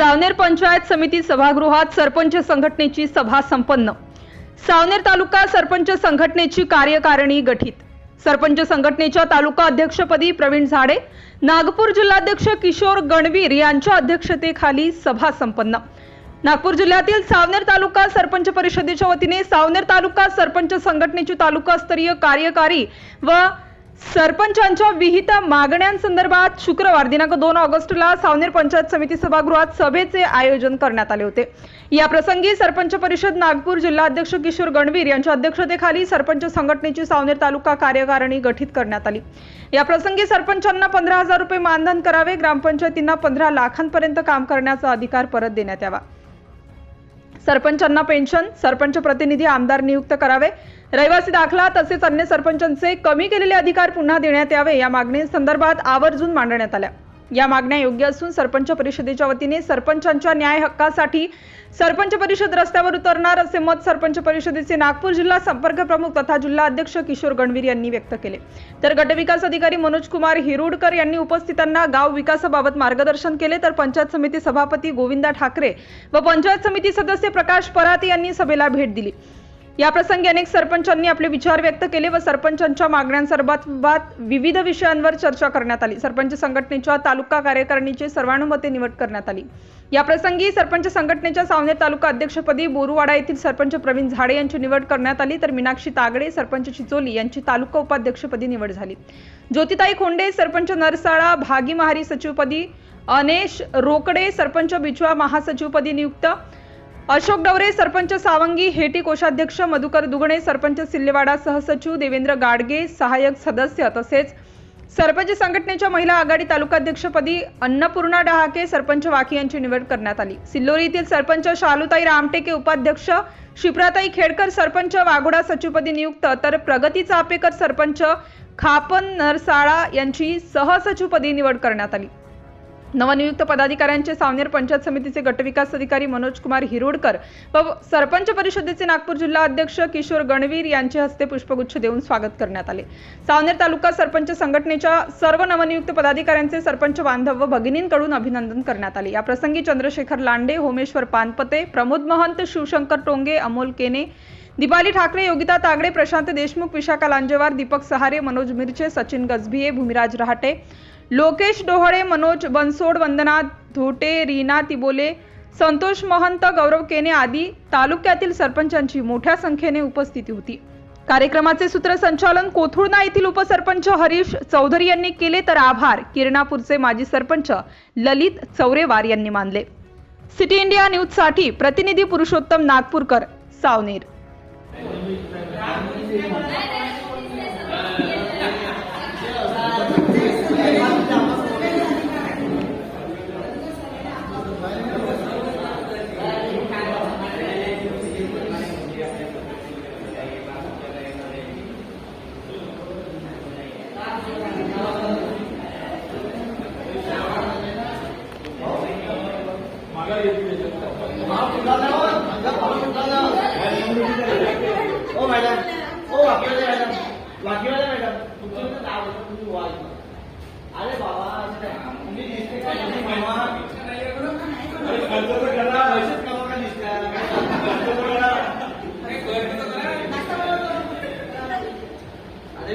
सावनेर पंचायत समिती सभागृहात सरपंच संघटनेची सभा संपन्न. सावनेर तालुका सरपंच संघटनेची कार्यकारिणी गठीत. सरपंच संघटनेच्या तालुका अध्यक्षपदी प्रवीण झाडे नागपूर जिल्हाध्यक्ष किशोर गणवीर यांच्या अध्यक्षतेखाली सभा संपन्न. नागपूर जिल्ह्यातील सावनेर तालुका सरपंच परिषदेच्या वतीने सावनेर तालुका सरपंच संघटनेची तालुकास्तरीय कार्यकारी व सरपंचांच्या विहित मागण्यांसंदर्भात शुक्रवार दिनांक दोन ऑगस्टला सावनेर पंचायत समिती सभागृहात सभेचे आयोजन करण्यात आले होते. या प्रसंगी सरपंच परिषद नागपूर जिल्हाध्यक्ष किशोर गणवीर यांच्या अध्यक्षतेखाली सरपंच संघटनेची सावनेर तालुका कार्यकारिणी गठीत करण्यात आली. या प्रसंगी सरपंचांना पंधरा हजार रुपये मानधन करावे ग्रामपंचायतींना पंधरा लाखांपर्यंत काम करण्याचा अधिकार परत देण्यात यावा. सरपंचांना पेन्शन सरपंच प्रतिनिधी आमदार नियुक्त करावे. रहिवासी दाखला तसेच अन्य सरपंचांचे कमी केलेले अधिकार पुन्हा देण्यात यावे या मागणीसंदर्भात आवर्जून मांडण्यात आल्या. या मागण्या योग्य असून सरपंच परिषदेच्या वतीने सरपंचांच्या न्याय हक्कासाठी सरपंच परिषद रस्त्यावर उतरणार असे मत सरपंच परिषदेचे नागपूर जिल्हा संपर्क प्रमुख तथा जिल्हा अध्यक्ष किशोर गणवीर यांनी व्यक्त केले. तर गटविकास अधिकारी मनोज कुमार हिरुडकर यांनी उपस्थितांना गाव विकासाबाबत मार्गदर्शन केले. तर पंचायत समिती सभापती गोविंदा ठाकरे व पंचायत समिती सदस्य प्रकाश पराते यांनी सभेला भेट दिली. या प्रसंगी अनेक सरपंचांनी आपले विचार व्यक्त केले व सरपंचांच्या मागण्यांसंदर्भात विविध विषयांवर चर्चा करण्यात आली. सरपंच संघटनेच्या तालुका कार्यकारिणीची सर्वानुमते निवड करण्यात आली. या प्रसंगी सरपंच संघटनेच्या सावनेर तालुका अध्यक्षपदी बोरुवाडा येथील सरपंच प्रवीण झाडे यांची निवड करण्यात आली. तर मीनाक्षी तागडे सरपंच चिचोली यांची तालुका उपाध्यक्षपदी निवड झाली. ज्योतिताई खोंडे सरपंच नरसाळा भागी महारी सचिवपदी अनेश रोकडे सरपंच बिचवा महासचिवपदी नियुक्त अशोक डवरे सरपंच सावंगी हेटी कोषाध्यक्ष मधुकर दुगणे सरपंच सिल्लेवाडा सहसचिव देवेंद्र गाडगे सहाय्यक सदस्य तसेच सरपंच संघटनेच्या महिला आघाडी तालुकाध्यक्षपदी अन्नपूर्णा डहाके सरपंच वाकी यांची निवड करण्यात आली. सिल्लोरी येथील सरपंच शालुताई रामटेके उपाध्यक्ष शिप्राताई खेडकर सरपंच वाघोडा सचिवपदी नियुक्त तर प्रगती चापेकर सरपंच खापन नरसाळा यांची सहसचिवपदी निवड करण्यात आली. नवनियुक्त पदाधिकाऱ्यांचे सावनेर पंचायत समितीचे गटविकास अधिकारी मनोज कुमार हिरोडकर व सरपंच परिषदेचे नागपूर जिल्हा अध्यक्ष किशोर गणवीर यांच्या हस्ते पुष्पगुच्छ देऊन स्वागत करण्यात आले. सावनेर तालुका सरपंच संघटनेच्या सर्व नवनियुक्त पदाधिकाऱ्यांचे सरपंच बांधव व भगिनींकडून अभिनंदन करण्यात आले. याप्रसंगी चंद्रशेखर लांडे होमेश्वर पानपते प्रमोद महंत शिवशंकर टोंगे अमोल केने दिपाली ठाकरे योगिता तागडे प्रशांत देशमुख विशाखा लांजेवार दीपक सहारे मनोज मिरचे सचिन गजभिये भूमिराज रहाटे लोकेश डोहळे मनोज बनसोड वंदना धोटे रीना तिबोले संतोष महंत गौरव केने आदी तालुक्यातील सरपंचांची मोठ्या संख्येने उपस्थिती होती. कार्यक्रमाचे सूत्रसंचालन कोथुळना येथील उपसरपंच हरीश चौधरी यांनी केले तर आभार. किरणापूरचे माजी सरपंच ललित चौरेवार यांनी मानले. सिटी इंडिया न्यूजसाठी प्रतिनिधी पुरुषोत्तम नागपूरकर सावनेर. हो मॅडम हो वाकीवाले मॅडम वाकीवाले मॅडम तुमचं नाव होतं तुम्ही वाल अरे बाबा तुम्ही दिसते का तुम्ही महिमा खर्च तर करा पैसेच कमा का अरे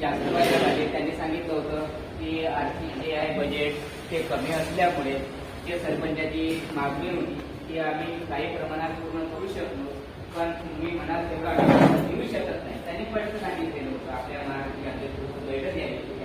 जास्त व्हायला पाहिजे त्यांनी सांगितलं होतं की आर्थिक जे आहे बजेट ते कमी असल्यामुळे जे सरपंचाची मागणी होती ती आम्ही काही प्रमाणात पूर्ण करू शकलो. पण तुम्ही म्हणाल तेवढा आम्ही शकत नाही. त्यांनी पटकन सांगितलेलं होतं. आपल्या महाराष्ट्रात बैठक यायची